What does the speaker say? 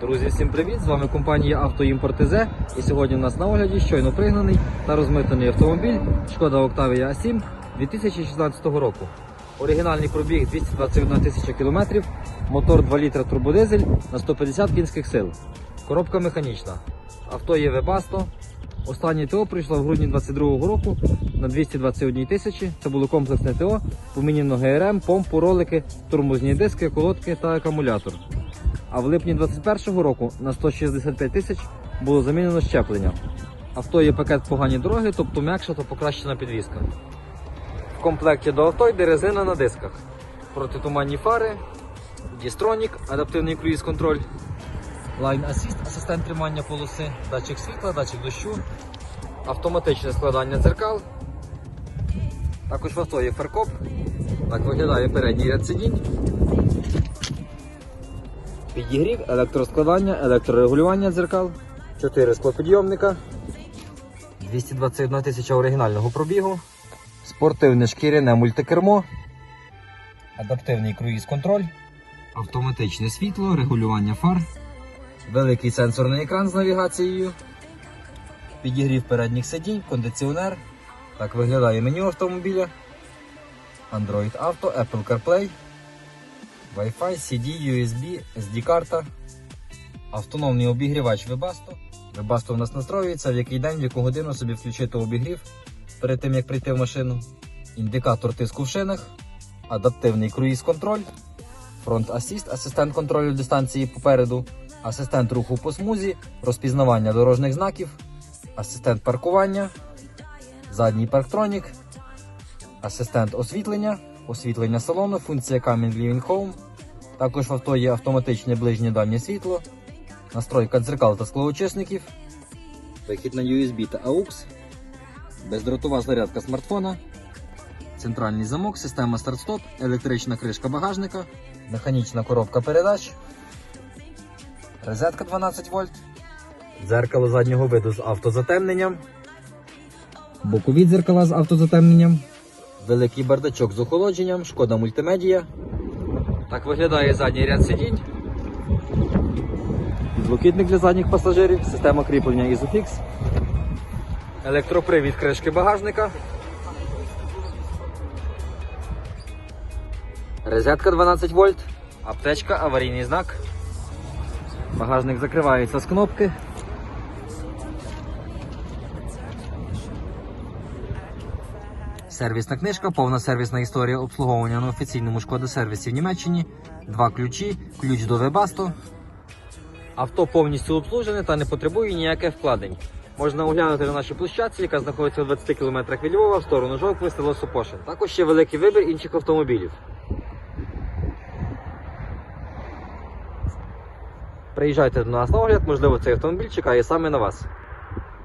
Друзі, всім привіт! З вами компанія «Автоімпорт ТЗ» і сьогодні у нас на огляді щойно пригнаний та розмитнений автомобіль Шкода Octavia A7 2016 року. Оригінальний пробіг 221 тисяча кілометрів, мотор 2 літра турбодизель на 150 кінських сил. Коробка механічна. Авто є Webasto. Останнє ТО прийшло в грудні 2022 року на 221 тисячі. Це було комплексне ТО, поміняно ГРМ, помпу, ролики, тормозні диски, колодки та акумулятор. А в липні 2021 року на 165 тисяч було замінено щеплення. Авто є пакет погані дороги, тобто м'якша та покращена підвізка. В комплекті до авто йде резина на дисках, протитуманні фари, дістронік, адаптивний круїз-контроль, Line Assist, асистент тримання полоси, датчик світла, датчик дощу, автоматичне складання дзеркал. Також в авто є фаркоп. Так виглядає передній ряд сидінь. Підігрів, електроскладання, електрорегулювання дзеркал, 4 склопідйомника, 221 тисяча оригінального пробігу, спортивне шкіряне мультикермо, адаптивний круїз-контроль, автоматичне світло, регулювання фар, великий сенсорний екран з навігацією, підігрів передніх сидінь, кондиціонер. Так виглядає меню автомобіля. Android Auto, Apple CarPlay. Wi-Fi, CD, USB, SD-карта, автономний обігрівач Webasto. Webasto у нас настроюється, в який день, в яку годину собі включити обігрів перед тим, як прийти в машину. Індикатор тиску в шинах, адаптивний круїз-контроль, фронт асіст, асистент контролю дистанції попереду, асистент руху по смузі, розпізнавання дорожніх знаків, асистент паркування, задній парктронік, асистент освітлення, освітлення салону, функція Coming Living Home. Також в авто є автоматичне ближнє дальнє світло, настройка дзеркал та склоочисників, вихід на USB та AUX, бездротова зарядка смартфона, центральний замок, система старт-стоп, електрична кришка багажника, механічна коробка передач, розетка 12 вольт, дзеркало заднього виду з автозатемненням, бокові дзеркала з автозатемненням, великий бардачок з охолодженням, шкода мультимедія. Так виглядає задній ряд сидінь. Підлокітник для задніх пасажирів, система кріплення Isofix, електропривід кришки багажника. Розетка 12 вольт, аптечка, аварійний знак. Багажник закривається з кнопки. Сервісна книжка, повна сервісна історія обслуговування на офіційному шкода сервісі в Німеччині. Два ключі, ключ до Webasto. Авто повністю обслужене та не потребує ніяких вкладень. Можна оглянути на нашій площадці, яка знаходиться в 20 км від Львова в сторону Жовкви, село Сопошин. Також ще великий вибір інших автомобілів. Приїжджайте до нас на огляд, можливо, цей автомобіль чекає саме на вас.